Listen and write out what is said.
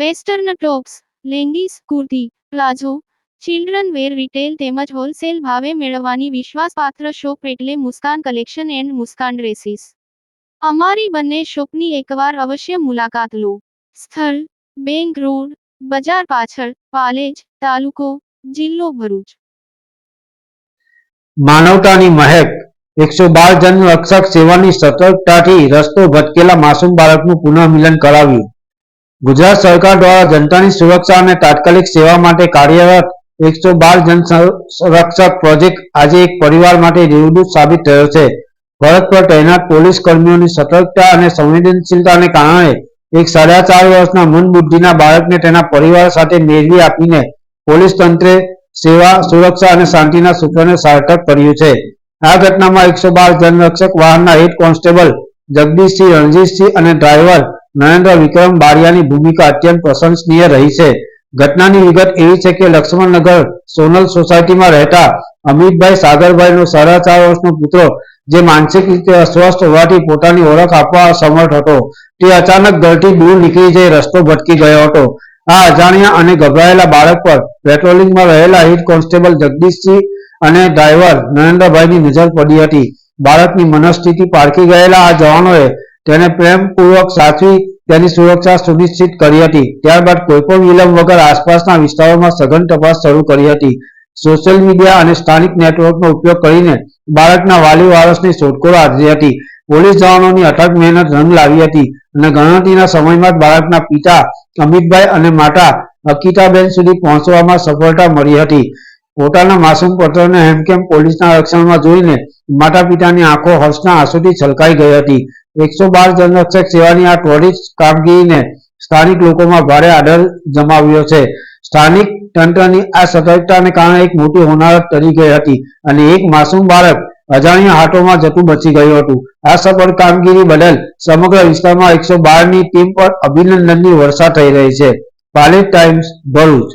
Western tops, leggings, kurti, palazzo, children wear retail તેમજ wholesale ભાવે મેળવવાની વિશ્વાસપાત્ર શોપ એટલે Muskan collection and Muskan dresses. અમારી બંને શોપની એકવાર અવશ્ય મુલાકાત લો. સ્થળ, બેંક રોડ, બજાર પાછળ, પાલેજ, તાલુકો, જિલ્લો ભરૂચ. માનવતાની મહેક, એકસો બાર જન રક્ષક સેવાની સતર્કતાથી રસ્તો ભટકેલા માસૂમ બાળકનું પુનઃમિલન કરાવ્યું. ગુજરાત સરકાર દ્વારા જનતાની સુરક્ષા અને તાત્કાલિક સેવા માટે કાર્યરત એકસો બાર જન સંરક્ષક પ્રોજેક્ટ આજે એક પરિવાર માટે દેવદૂત સાબિત થયો છે. ફરજ પર તૈનાત પોલીસ કર્મીઓની સતર્કતા અને સંવેદનશીલતાને કારણે એક સાડા ચાર વર્ષના મંદબુદ્ધિના બાળકને તેના પરિવાર સાથે મેળવી આપીને પોલીસ તંત્રે સેવા, સુરક્ષા અને શાંતિના સૂત્રને સાર્થક કર્યું છે. આ ઘટનામાં એકસો બાર જનરક્ષક વાહનના હેડ કોન્સ્ટેબલ જગદીશસિંહ રણજીતસિંહ અને ડ્રાઈવર નરેન્દ્ર વિક્રમ બારિયાની ભૂમિકા અત્યંત પ્રશંસનીય રહી છે. ઘટનાની વિગત એવી છે કે લક્ષ્મણનગર સોનલ સોસાયટીમાં રહેતા અમિતભાઈ સાગરભાઈનો સાડા ચાર વર્ષનો પુત્ર, જે માનસિક રીતે અસ્વસ્થ હોવાથી પોતાની ઓળખ આપવા અસમર્થ હતો. તે અચાનક ઘરથી દૂર નીકળી જઈ રસ્તો ભટકી ગયો હતો. આ અજાણ્યા અને ગભરાયેલા બાળક પર પેટ્રોલિંગમાં રહેલા હેડ કોન્સ્ટેબલ જગદીશસિંહ અને ડ્રાઈવર નરેન્દ્રભાઈની નજર પડી હતી. બાળકની મનસ્થિતિ પારખી ગયેલા આ જવાનોએ તેને પ્રેમપૂર્વક સાચવી તેની સુરક્ષા સુનિશ્ચિત કરી હતી. ત્યારબાદ કોઈપણ વિલંબ વગર આસપાસના વિસ્તારોમાં સઘન તપાસ શરૂ કરી હતી. સોશિયલ મીડિયા અને સ્થાનિક નેટવર્કનો ઉપયોગ કરીને બાળકના વાલી વારસની શોધખોળ હાજરી હતી. પોલીસ જવાનોની અટક મહેનત રંગ લાવી હતી અને ગણતરીના સમયમાં જ બાળકના પિતા અમિતભાઈ અને માતા અકિતાબેન સુધી પહોંચવામાં સફળતા મળી હતી. પોતાના માસૂમ પુત્રને હેમકેમ પોલીસના રક્ષણમાં જોઈને માતા પિતાની આંખો હર્ષના આંસુથી છલકાઈ ગઈ હતી. એકસો બાર જનરક્ષક સેવાની આ ત્વરિત કામગીરીને સ્થાનિક લોકોમાં ભારે આદર જમાવ્યો છે. સ્થાનિક તંત્રની આ સતર્કતાને કારણે એક મોટી હોનારત ટળી ગઈ હતી અને એક માસૂમ બાળક અજાણ્યા હાથોમાં જતું બચી ગયું હતું. આ સફળ કામગીરી બદલ સમગ્ર વિસ્તારમાં એકસો બારની ટીમ પર અભિનંદનની વર્ષા થઈ રહી છે. પાલેજ ટાઈમ્સ, ભરૂચ.